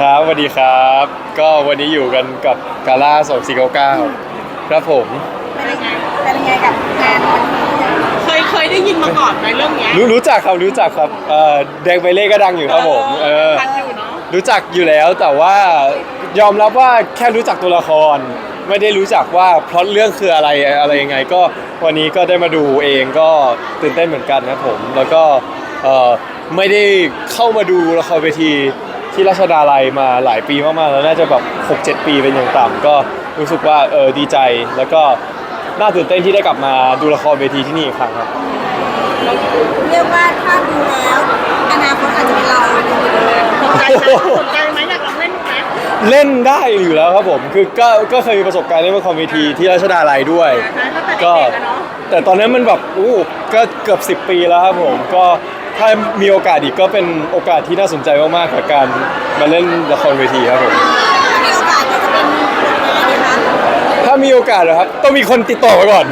ครับสวัสดีครับ ก็วันนี้อยู่กันกับกาล่า2499ครับผม เป็นยังไงเป็นยังไงกับงานวันนี้เคยเคยได้ยินมาก่อนไหมเรื่องเนี้ยรู้รู้จักครับรู้จักครับเอ่อแดงใบเล่ก็ดังอยู่ครับผมเออทันอยู่เนาะรู้จักอยู่แล้วแต่ว่ายอมรับว่าแค่รู้จักตัวละคร ไม่ได้รู้จักว่าพล็อตเรื่องคืออะไรอะไรยังไง ก็วันนี้ก็ได้มาดูเองก็ตื่นเต้นเหมือนกันนะผม แล้วก็เอ่อไม่ได้เข้ามาดูละครเวที ที่ราชดาลัยมาหลายปีมากๆแล้วน่าจะแบบ 6-7 ปีเป็นอย่างต่ำก็รู้สึกว่าเออดีใจแล้วก็น่าตื่นเต้นที่ได้กลับมาดูละครเวทีที่นี่อีกครั้งครับ เรียกว่าถ้าดูแล้วอนาคตอาจจะเป็นเราสนใจไหมสนใจไหมอยากลองเล่นไหมเล่นได้อยู่แล้วครับผมคือก็ก็เคยมีประสบการณ์เล่นละครเวทีที่ราชดาลัยด้วยก็ก็แต่เด็กๆอะเนาะ แต่ตอนนั้นมันแบบอู้ก็เกือบ 10 ปีแล้วครับผม ก็ ถ้ามีโอกาสอีกก็เป็นโอกาสที่น่าสนใจมากๆกับการมาเล่นละครเวทีครับผม ถ้ามีโอกาสก็จะเป็นผลงานนะคะถ้ามีโอกาสนะครับ ต้องมีคนติดต่อมาก่อน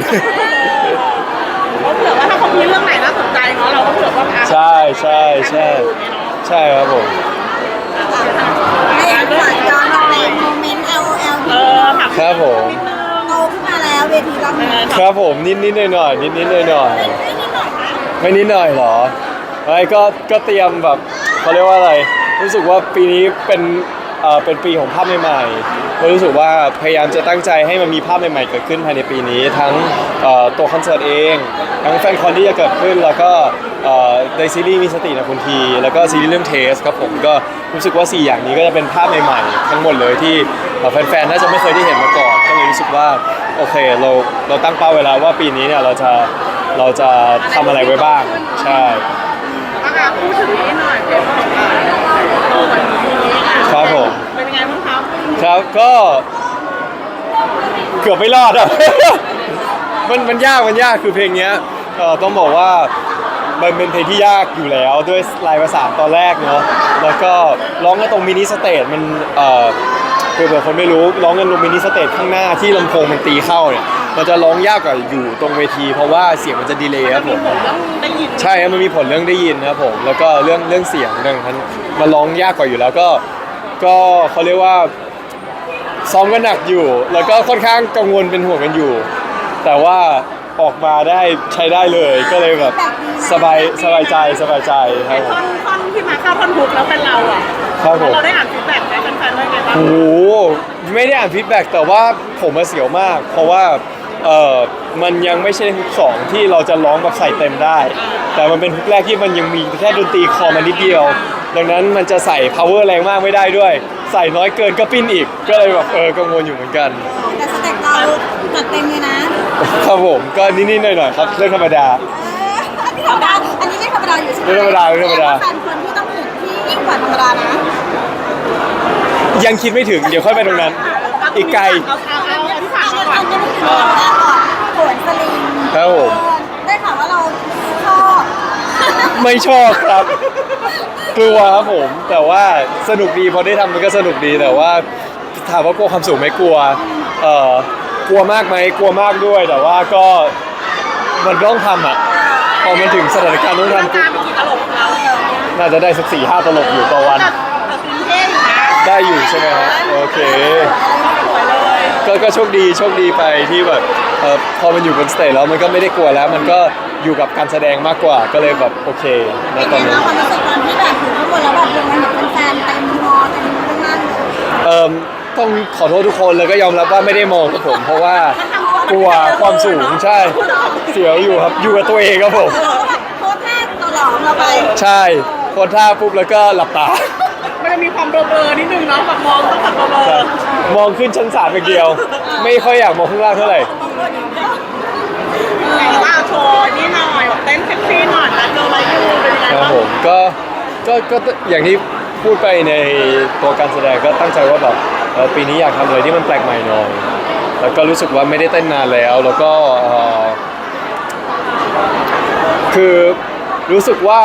เพราะเผื่อว่าถ้าเขามีเรื่องไหนน่าสนใจเนาะเราก็เผื่อว่าอะใช่ใช่ใช่ดูอย่างเงี้ยเนาะใช่ครับผม ให้ฝากย้อนไปโมเมนต์ L O L เออถามครับผมนิดนึงโตขึ้นมาแล้วเวทีรอบนี้ครับผมนิดนิดหน่อยหน่อยนิดนิดหน่อยหน่อยเป็นได้นิดหน่อยนะ ไม่นิดหน่อยเหรอ ไม่ก็ก็เตรียมแบบเขาเรียกว่าอะไร รู้สึกว่าปีนี้เป็นเอ่อเป็นปีของภาพใหม่ๆก็รู้สึกว่าพยายามจะตั้งใจให้มันมีภาพใหม่ๆเกิดขึ้นภายในปีนี้ ทั้งเอ่อตัวคอนเสิร์ตเอง ทั้งแฟนคอนที่จะเกิดขึ้นแล้วก็เอ่อในซีรีส์มีสตินะคุณที แล้วก็ซีรีส์เรื่องเทสครับผมก็รู้สึกว่า 4 อย่างนี้ก็จะเป็นภาพใหม่ๆ ทั้งหมดเลยที่เอ่อแฟนๆน่าจะไม่เคยได้เห็นมาก่อน ก็เลยรู้สึกว่าโอเคเราเราตั้งเป้าไว้แล้วว่าปีนี้เนี่ยเราจะเราจะทำอะไรไว้บ้างใช่ อะพูดถึงนี้หน่อยเกี่ยวกับอ่าโตกว่านี้อะครับผม เป็นยังไงบ้างครับครับก็เกือบไม่รอดอะ มันมันยากมันยากคือเพลงเนี้ยเอ่อต้องบอกว่ามันเป็นเพลงที่ยากอยู่แล้วด้วยลายประสานตอนแรกเนาะแล้วก็ร้องกันตรงมินิสเตจมันเอ่อคือเผื่อคนไม่รู้ร้องกันตรงมินิสเตจข้างหน้าที่ลำโพงมันตีเข้าเนี่ย มันจะร้องยากกว่าอยู่ตรงเวที เพราะว่าเสียงมันจะดีเลย์ครับผมเรื่องได้ยินใช่ครับมันมีผลเรื่องได้ยินนะครับผมแล้วก็เรื่องเรื่องเสียงเรื่องนั้นมาร้องยากกว่าอยู่แล้วก็ ก็เขาเรียกว่าซ้อมกันหนักอยู่ แล้วก็ค่อนข้างกังวลเป็นห่วงกันอยู่ แต่ว่าออกมาได้ใช้ได้เลยก็เลยแบบสบายสบายใจสบายใจคไอ้รับผท่อม นท่อนที่มาเข้าท่อนฮุกแล้วเป็นเราอะครับผม เราได้อ่านฟีดแบ็กไหมแฟนๆว่าไงบ้างโอ้โหไม่ได้อ่านฟีดแบ็กแต่ว่าผมมาเสียวมาก เพราะว่า เออมันยังไม่ใช่ฮุกสองที่เราจะร้องแบบใส่เต็มได้ แต่มันเป็นฮุกแรกที่มันยังมีแค่ดนตรีคอมานิดเดียว ดังนั้นมันจะใส่ power แรงมากไม่ได้ด้วย ใส่น้อยเกินก็ปิ้นอีก ก็เลยแบบเออกังวลอยู่เหมือนกัน แต่สเต็ปเราจัดเต็มเลยนะครับผมก็นิดๆหน่อยๆครับเรื่องธรรมดาเอออันนี้ธรรมดาอันนี้ไม่ธรรมดาอยู่ใช่ไหมไม่ธรรมดาไม่ธรรมดา แฟนคนที่ต้องถึงที่ยิ่งกว่าธรรมดานะยังคิดไม่ถึงเดี๋ยวค่อยไปตรงนั้น อีกไกล เอาเอา โขนสลิงครับผมเออได้ข่าวว่าเราชอบไม่ชอบครับ กลัวครับผม แต่ว่าสนุกดีพอได้ทำมันก็สนุกดีแต่ว่าถามว่ากลัวความสูงไหมกลัวเอ่อกลัวมากไหมกลัวมากด้วย แต่ว่าก็มันต้องทำอะพอมันถึงสถานการณ์ต้องต้องทำกาปุ๊บรมีกี่ตลกของเราน่าจะได้สักสี่ห้าตลกอยู่ต่อวัน แต่แต่ซีนเท่อยู่นะได้อยู่ใช่ไหมครับโอเคสวยเลย ก็ก็โชคดีโชคดีไปที่แบบเอ่อพอมันอยู่บนสเตจแล้วมันก็ไม่ได้กลัวแล้ว มันก็อยู่กับการแสดงมากกว่าก็เลยแบบโอเคในเป็นตอนไงนี้บ้างความรู้สึกตอนที่แบบอยู่ข้างบนแล้วแบบลงมาเห็นเป็นแฟนเต็มมอเต็มข้างหน้าเลยเอ่มต้องขอโทษทุกคนแล้วก็ยอมรับว่าไม่ได้มองครับผม เพราะว่ากลัวความสูงใช่ เสียวอยู่ครับอยู่กับตัวเองครับผมเออแบบโพสท่าตัวหลอมเราไป ใช่พอท่าปุ๊บแล้วก็หลับตา มันจะมีความเบลอๆนิดนึงเนาะแบบมองต้องแบบเบลอใช่มองขึ้นชั้นสามอย่างเดียว ไม่ค่อยอยากมองข้างล่างเท่าไหร่ๆแต่ว่าโชว์นี่หน่อยแบบเต้นเซ็กซี่หน่อยแล้วเจออะไรอยู่เป็นยังไงครับบ้างผมก็ก็ก็อย่างที่พูดไปในตัวการแสดงก็ตั้งใจว่าแบบเอ่อปีนี้อยากทำอะไรที่มันแปลกใหม่หน่อยแล้วก็รู้สึกว่าไม่ได้เต้นนานแล้ว แล้วก็เอ่อคือรู้สึกว่า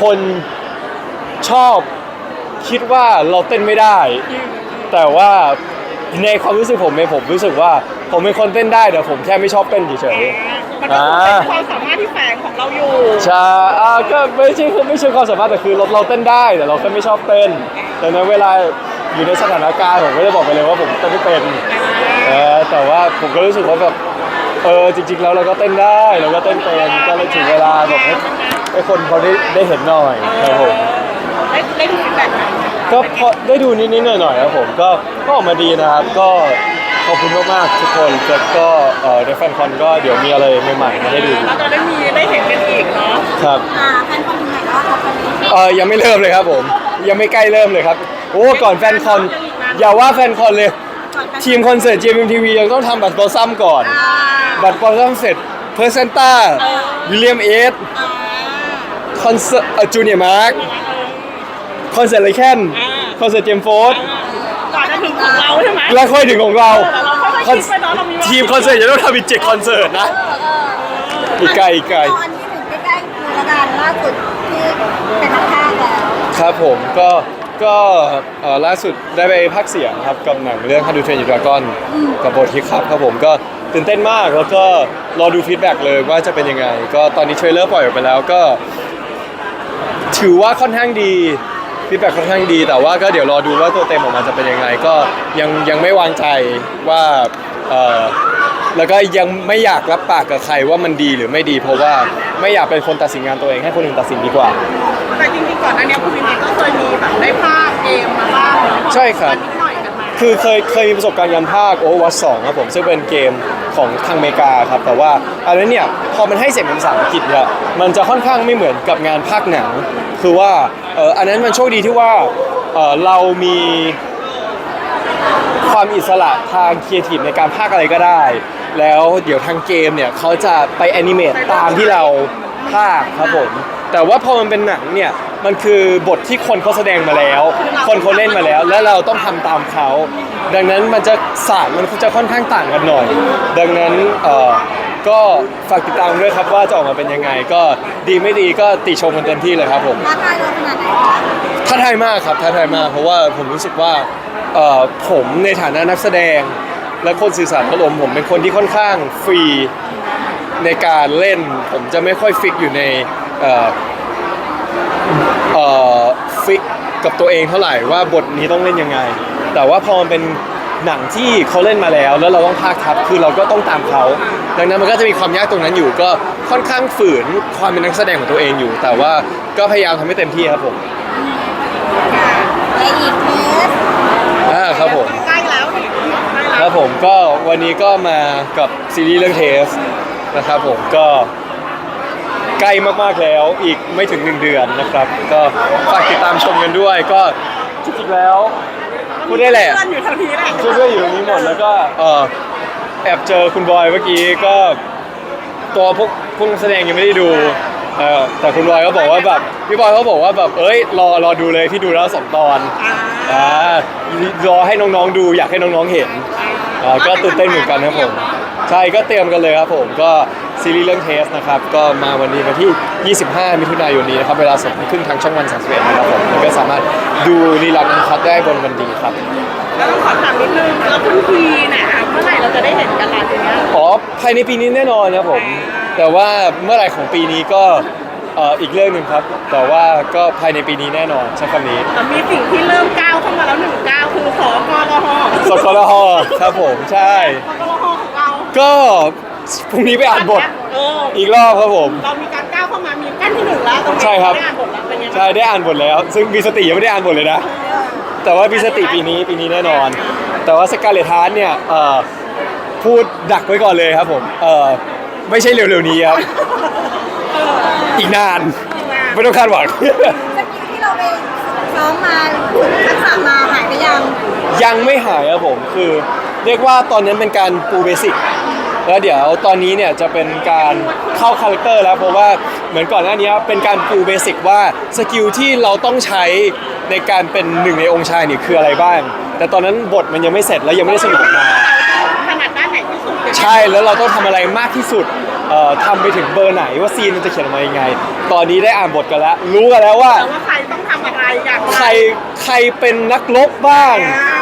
คน ชอบคิดว่าเราเต้นไม่ได้ แต่ว่าในความรู้สึกผมเองผมรู้สึกว่าผมเป็นคนเต้นได้แต่ผมแค่ไม่ชอบเต้นเฉยๆมันก็เป็นความสามารถที่แฝงของเราอยู่ใช่อ่าก็ไม่ใช่คือไม่ใช่ความสามารถแต่คือเราเราเต้นได้แต่เราแค่ไม่ชอบเต้นดังนั้นเวลาอยู่ในสถานการณ์ผมก็จะบอกไปเลยว่าผมเต้นไม่เป็นเออแต่ว่าผมก็รู้สึกว่าแบบเออจริง ๆ แล้วเราก็เต้นได้เราก็เต้นเป็นก็เลยถึงเวลาแบบให้ให้คนเขาได้ได้เห็นหน่อยครับผม ได้ได้ดูฟีดแบ็กไหมก็พอได้ดูนิดๆหน่อยๆครับผมก็ก็ออกมาดีนะครับ ก็ขอบคุณมากๆทุกคนแล้วก็เอ่อในแฟนคอนก็เดี๋ยวมีอะไรใหม่ๆมาให้ดูเราจะได้มีได้เห็นกันอีกเนาะครับ อ่าแฟนคนถึงไหนแล้วครับตอนนี้เออยังไม่เริ่มเลยครับผม ยังไม่ใกล้เริ่มเลยครับ โอ้ก่อนแฟนคอน อย่าว่าแฟนคอนเลย ก่อนแฟนทีมคอนเสิร์ต GMMTV ยังต้องทำบัตรบอลซัมก่อน อ่าบัตรบอลซัมเสร็จเพอร์เซนต้าวิลเลียมเอสอ่าคอนเสิร์ตจูเนียร์มาร์ค คอนเสิร์ตไลแคนคอนเสิร์ตเจมส์โฟร์ดก่อนจะถึงของเราใช่ไหมแล้วค่อยถึงของเราแต่เราค่อยๆคิดไปเนาะเรามีทีมคอนเสิร์ตจะต้องทำอีกเจ็ดคอนเสิร์ตนะ อีกไกลอีกไกลตอนนี้ถึงใกล้ๆคือละกันล่าสุดที่เป็นนักพากย์แล้ว ครับผมก็ก็เอ่อล่าสุดได้ไปพักเสียงครับกับหนังเรื่อง How to Train Your Dragon กับโบทิครับครับผมก็ตื่นเต้นมากแล้วก็รอดูฟีดแบ็กเลยว่าจะเป็นยังไง ก็ตอนนี้เทรลเลอร์ปล่อยออกไปแล้วก็ ถือว่าค่อนข้างดี ฟีดแบ็กค่อนข้างดี แต่ว่าก็เดี๋ยวรอดูว่าตัวเต็มออกมาจะเป็นยังไง ก็ยังยังไม่วางใจว่าเออแล้วก็ยังไม่อยากรับปากกับใครว่ามันดีหรือไม่ดี เพราะว่าไม่อยากเป็นคนตัดสินงานตัวเองให้คนอื่นตัดสินดีกว่า แต่จริงๆก่อนหน้านี้คุณวินเองก็เคยมีแบบได้ภาพเกมมาบ้างเนาะใช่ครับนิดหน่อยกันมา คือเคยเคยมีประสบการณ์การภาคโอวัตสองครับผมซึ่งเป็นเกมของทางอเมริกาครับแต่ว่าอันนั้นเนี่ยพอมันให้เสียงเป็นภาษาอังกฤษเนี่ยมันจะค่อนข้างไม่เหมือนกับงานภาคหนังคือว่าเอออันนั้นมันโชคดีที่ว่าเออเรามีความอิสระทางครีเอทีฟในการภาคอะไรก็ได้ แล้วเดี๋ยวทางเกมเนี่ยเขาจะไปแอนิเมตตามที่เราภาคครับผมแต่ว่าพอมันเป็นหนังเนี่ย มันคือบทที่คนเขาแสดงมาแล้ว คนเขาเล่นมาแล้ว แล้วเราต้องทำตามเขา ดังนั้นมันจะศาสตร์มันจะค่อนข้างต่างกันหน่อย ดังนั้นเอ่อก็ฝากติดตามด้วยครับว่าจะออกมาเป็นยังไง ก็ดีไม่ดีก็ติชมกันเต็มที่เลยครับผม ท้าทายเราขนาดไหนคะท้าทายมากครับท้าทายมากเพราะว่าผมรู้สึกว่าเอ่อผมในฐานะนักแสดง และคนสื่อสารอารมณ์ผมเป็นคนที่ค่อนข้างฟรีในการเล่น ผมจะไม่ค่อยฟิกอยู่ในเอ่อเอ่อฟิ กกับตัวเองเท่าไหร่ว่าบทนี้ต้องเล่นยังไง แต่ว่าพอมันเป็นหนังที่เขาเล่นมาแล้ว แล้วเราต้องพากย์ทับคือเราก็ต้องตามเขา ดังนั้นมันก็จะมีความยากตรงนั้นอยู่ ก็ค่อนข้างฝืนความเป็นนักแสดงของตัวเองอยู่ แต่ว่าก็พยายามทำให้เต็มที่ครับผมและอีกเคสอ่าครับผมใกล้แล้วนี่ใกล้คแล้รัวบผมก็วันนี้ก็มากับซีรีส์เรื่องเทสนะครับผมก็ใกล้มากๆแล้วอีกไม่ถึง1เดือนนะครับ ก็ฝากติดตามชมกัน ด้วยก็จริงๆแล้วพูดได้แหละ เพื่อนอยู่แถวนี้แหละเพื่อนๆอยู่ตรงนี้หมดแล้วก็เออแอบเจอคุณบอยเมื่อกี้ก็ตัวพวกพวกนักแสดงยังไม่ได้ดูเออแต่คุณบอยก็บอกว่าแบบพี่บอยเขาบอกว่าแบบเอ้ยรอรอดูเลยพี่ดูแล้วสองตอนอ่าอ่ารอให้น้องๆดูอยากให้น้องๆเห็นอ่าก็ตื่นเต้นเหมือนกันครับผม ใช่ก็เตรียมกันเลยครับผมก็ ซีรีส์เรื่องเทสนะครับ ก็มาวันนี้วันที่ 25 มิถุนายนนี้นะครับ เวลาสองทุ่มครึ่งทางช่องวัน31นะครับผมแล้วก็สามารถดูรีลันอันคัดได้บนวันดีครับ แล้วต้องขอถามนิดนึงแล้วคุณพีเนี่ยเมื่อไหร่เราจะได้เห็นกันล่ะทีเนี้ยอ๋อ ภายในปีนี้แน่นอนครับผม แต่ว่าเมื่อไหร่ของปีนี้ก็เอ่ออีกเรื่องหนึ่งครับ แต่ว่าก็ภายในปีนี้แน่นอนใช้คำนี้ แต่มีสิ่งที่เริ่มก้าวเข้ามาแล้วหนึ่งก้าวคือสกลหสกลฮครับผม ใช่ สกลหของเรา ก็ พรุ่งนี้ไปอ่านบทเอออีกรอบครับผม เรามีการก้าวเข้ามามีกั้นที่หนึ่งแล้วตรงนี้ใช่ครับ ได้อ่านบทแล้วเป็นไงบ้างใช่ได้อ่านบทแล้ว ซึ่งมีสติยังไม่ได้อ่านบทเลยนะ แต่ว่ามีสติปีนี้ปีนี้แน่นอน แต่ว่าสกาเลตฮาร์เนี่ยเอ่อพูดดักไว้ก่อนเลยครับผมเอ่อไม่ใช่เร็วๆนี้ครับ อีกนานไม่ต้องคาดหวัง สกิลที่เราไปซ้อมมาฝึกทักษะมาหายไปยังยังไม่หายครับผมคือ เรียกว่าตอนนั้นเป็นการปูเบสิก แล้วเดี๋ยวตอนนี้เนี่ยจะเป็นการเข้าคาแรคเตอร์แล้วเพราะว่าเหมือนก่อนหน้านี้เป็นการปูเบสิกว่าสกิลที่เราต้องใช้ในการเป็นหนึ่งในองค์ชายนี่คืออะไรบ้าง แต่ตอนนั้นบทมันยังไม่เสร็จแล้วยังไม่ได้สรุปออกมา ถนัดด้านไหนที่สุดใช่แล้วเราต้องทำอะไรมากที่สุดเอ่อทำไปถึงเบอร์ไหนว่าซีนมันจะเขียนออกมายังไง ตอนนี้ได้อ่านบทกันแล้ว รู้กันแล้วว่า แต่ว่าใครต้องทำอะไรอย่างใครใครเป็นนักรบบ้าง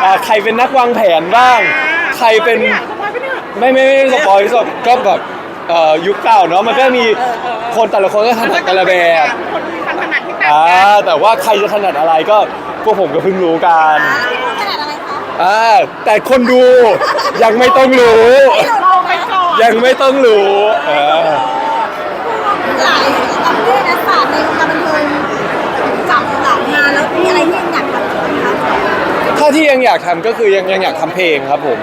อ่าใครเป็นนักวางแผนบ้างใครเป็นสปอย ไม่ไม่ไม่ไม่ไม่สปอยก็แบบเอ่อยุคเก่าเนาะมันก็มีคนแต่ละคนก็ถนัดกันละแบบคนมีความถนัดที่ต่างอ่ากันแต่ว่าใครจะถนัดอะไรก็โปวกผมก็เพิ่งรู้กันอ่าแล้วพูดขนาดอะไรคะอ่าแต่คนดูยังไม่ต้องรู้เราไปก่อนยังไม่ต้องรู้เออหลายกับเรื่องนักศาสตร์ในวงการบันเทิงจับหลายงานแล้วมีอะไรที่ยังอยากทำไหมคะถ้าที่ยังอยากทำก็คือยังยังอยากทำเพลงครับผม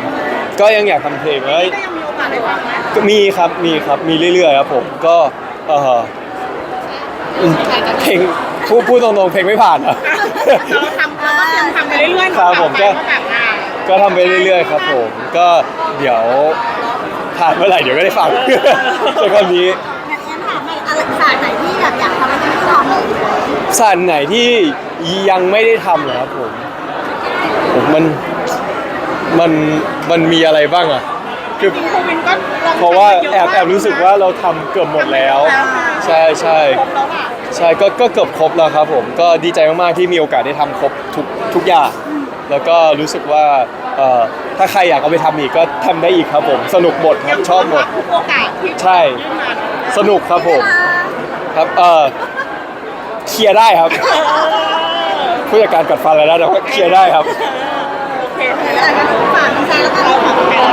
ก็ยังอยากทำเพลงเอ้ยก็ยังมีโอกาสได้ฟังไหมก็มีครับมีครับมีเรื่อยๆครับผมก็เออเพลงพูดพูดตรงๆเพลงไม่ผ่านอะ เราทำเราก็ยังทำไปเรื่อยๆครับผมก็แบบงานก็ทำไปเรื่อยๆครับผมก็เดี๋ยวผ่านเมื่อไหร่เดี๋ยวก็ได้ฟังใช่คำนี้งั้นแอนถามให้อะไรศาสตร์ไหนที่อยากอยากทำแล้วยังไม่ทำเลยศาสตร์ไหนที่ยังไม่ได้ทำเหรอครับผมผมมัน มันมันมีอะไรบ้างอะคือจริงๆครูวินก็ลงเพราะว่าทำยแอบมกแอบรู้สึกว่าเราทำเกือบหมดแล้ว ใช่ใช่ ครบแล้วอะใช่ก็ก็เกือบครบแล้วครับผมก็ดีใจมากๆที่มีโอกาสได้ทำครบทุกทุกอย่าง แล้วก็รู้สึกว่าเอ่อถ้าใครอยากเอาไปทำอีกก็ทำได้อีกครับผมสนุกหมดครับชอบหมด ทุกโอกาสที่ใช่ ยื่นมาสนุกครับผมครับเออเคลียร์ได้ครับ ผู้จัดการกัดฟันแล้วนะแต่ว่าเคลียร์ได้ครับ โอเคอยากจะฝากแฟนแล้วก็เราฝากแฟน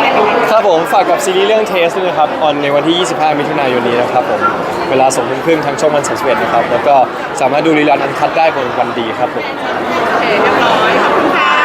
ครับผมฝากกับซีรีส์เรื่องเทสด้วยนะครับออนในวันที่ 25 มิถุนายนนี้นะครับผมเวลาสองทุ่มครึ่งทางช่องวัน31นะครับแล้วก็สามารถดูรีลันอันคัดได้บนวันดีครับผมโอเคเรียบร้อยขอบคุณค่ะ